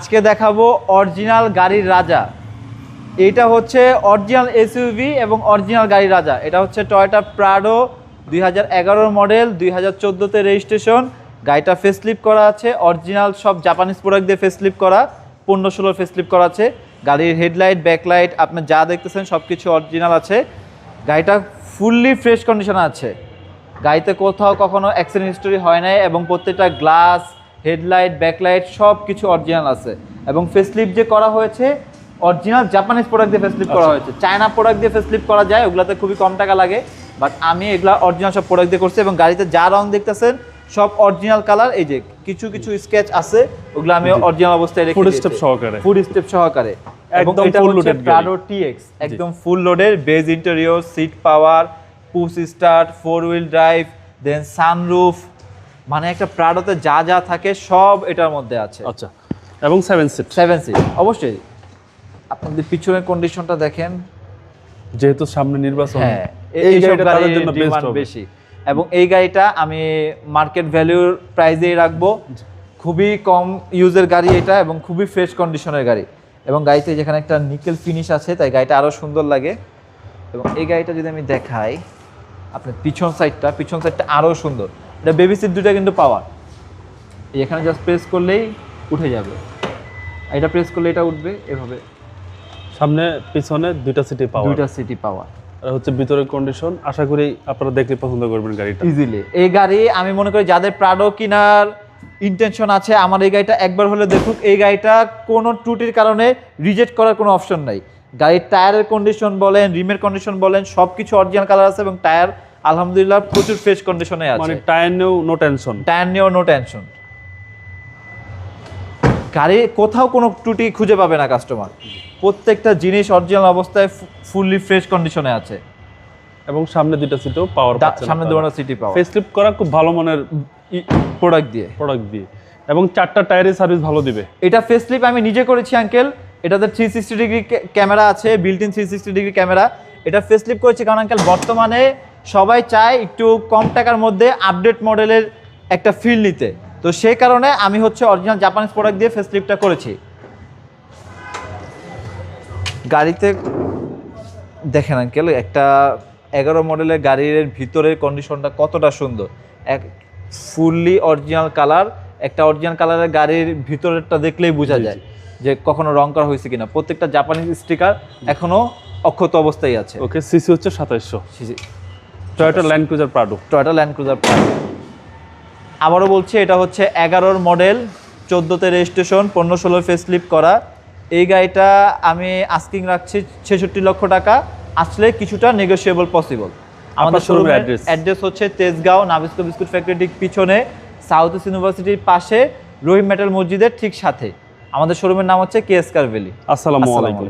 আজকে দেখাবো অরিজিনাল গাড়ির রাজা। এটা হচ্ছে অরিজিনাল এসইউভি এবং অরিজিনাল গাড়ির রাজা। এটা হচ্ছে টয়টা প্রাডো দুই হাজার মডেল, দুই হাজার চোদ্দোতে রেজিস্ট্রেশন গাড়িটা ফেসলিপ করা আছে, অরিজিনাল সব জাপানিজ প্রোডাক্ট দিয়ে ফেসলিপ করা, পনেরো ষোলোর ফেসলিপ করা আছে। গাড়ির হেডলাইট ব্যাকলাইট আপনি যা দেখতেছেন সব কিছু অরিজিনাল আছে। গাড়িটা ফুললি ফ্রেশ কন্ডিশনে আছে। গাড়িতে কোথাও কখনো অ্যাক্সিডেন্ট হিস্টোরি হয় নাই এবং প্রত্যেকটা গ্লাস হেডলাইট ব্যাকলাইট সব কিছু অরিজিনাল আছে। এবং ফেসলিপ যে করা হয়েছে অরিজিনাল জাপানিজ প্রোডাক্ট দিয়ে ফেসলিপ করা হয়েছে। চায়না প্রোডাক্ট দিয়ে ফেসলিপ করা যায় ওগুলাতে খুবই কম টাকা লাগে। বাট আমি এগুলা অরিজিনাল সব প্রোডাক্ট দিয়ে করছি এবং গাড়িতে যা রং দেখতেছেন সব অরিজিনাল কালার এই যে কিছু কিছু স্কেচ আছে ওগুলো আমি অরিজিনাল অবস্থায় রেখে দিয়েছি। step সহকারে। ফুড স্টেপ সহকারে। একদম loaded গাড়ি। প্রাডো টিএক্স একদম ফুল লোডের beige interior seat power push start four wheel drive then sunroof মানে একটা প্রাডোতে যা যা থাকে সব এটার মধ্যে আছে। আচ্ছা এবং সেভেন সিট সেভেন সিট অবশ্যই। আপনাদের পিছনের কন্ডিশনটা দেখেন। যেহেতু সামনে নির্বাচন হ্যাঁ এই গাড়ির জন্য বেশি। এবং এই গাড়িটা আমি মার্কেট ভ্যালুর প্রাইসেই রাখব। খুবই কম ইউজের গাড়ি এটা এবং খুবই ফ্রেশ কন্ডিশনের গাড়ি। এবং গাড়িতে যেখানে একটা নিকেল ফিনিশ আছে তাই গাড়িটা আরও সুন্দর লাগে। এবং এই গাড়িটা যদি আমি দেখাই আপনার পিছন সাইডটা পিছন সাইডটা আরও সুন্দর। এটা বেবি সিট দুটা কিন্তু পাওয়ার এখানে জাস্ট প্রেস করলেই উঠে যাবে। এটা প্রেস করলে এটা উঠবে এভাবে। সামনে পিছনে দুইটা সিটি পাওয়া দুইটা সিটি পাওয়ার আর হচ্ছে ভিতরের কন্ডিশন আশা করি আপনারা দেখলে পছন্দ করবেন গাড়িটা। ইজিলি এই গাড়ি আমি মনে করি যাদের প্রাডো কেনার ইন্টেনশন আছে আমার এই গাড়িটা একবার হলে দেখুক। এই গাড়িটা কোনো ত্রুটির কারণে রিজেক্ট করার কোনো অপশন নাই। গাড়ির টায়ারের কন্ডিশন বলেন রিমের কন্ডিশন বলেন সব কিছু অরিজিনাল কালার আছে এবং টায়ার আলহামদুলিল্লাহ প্রচুর ফ্রেশ কন্ডিশনে আছে। মানে টায়ার নিয়েও নো টেনশন টায়ার নিয়েও নো টেনশন গাড়ি কোথাও কোনো ত্রুটি খুঁজে পাবে না কাস্টমার প্রত্যেকটা জিনিস অরিজিনাল অবস্থায় ফুললি ফ্রেশ কন্ডিশনে আছে। এবং সামনে দুইটা সিটও পাওয়ার সামনে দুটো সিটি পাওয়া ফেসলিপ করা খুব ভালো মানের প্রোডাক্ট দিয়ে। প্রোডাক্ট দিয়ে। এবং চারটা টায়ারের সার্ভিস ভালো দিবে। এটা ফেসলিপ আমি নিজে করেছি আঙ্কেল এটাতে থ্রি সিক্সটি ডিগ্রি ক্যামেরা আছে built in three sixty degree camera এটা ফেসলিপ করেছি কারণ আঙ্কেল বর্তমানে সবাই চায় একটু কম টাকার মধ্যে আপডেট মডেলের একটা ফিল নিতে। তো সেই কারণে আমি হচ্ছে অরিজিনাল জাপানিজ প্রোডাক্ট দিয়ে ফেসলিপটা করেছি। গাড়িতে দেখেন আঙ্কেল একটা এগারো মডেলের গাড়ির ভিতরের কন্ডিশনটা কতটা সুন্দর। এক ফুললি অরিজিনাল কালার একটা অরিজিনাল কালারের গাড়ির ভিতরেরটা দেখলেই বোঝা যায় যে কখনো রং করা হয়েছে কিনা। প্রত্যেকটা জাপানিজ স্টিকার এখনও অক্ষত অবস্থায় আছে। ওকে সিসি হচ্ছে সাতাইশশো। Toyota Land Cruiser Prado Toyota Land Cruiser Prado আবারও বলছি এটা হচ্ছে এগারোর মডেল চোদ্দোতে রেজিস্ট্রেশন পনেরো ষোলো ফেসলিপ করা। এই গাড়িটা আমি আস্কিং রাখছি ছেষট্টি লক্ষ টাকা। আসলে কিছুটা নেগোসিয়েবল পসিবল আমাদের শোরুমের address? অ্যাড্রেস হচ্ছে তেজগাঁও নাবিস্কো বিস্কুট ফ্যাক্টরি ঠিক পিছনে সাউথ ইস্ট ইউনিভার্সিটির পাশে রহিম মেটাল মসজিদের ঠিক সাথে। আমাদের শোরুমের নাম হচ্ছে কে এস কার ভ্যালি আসসালামু আলাইকুম।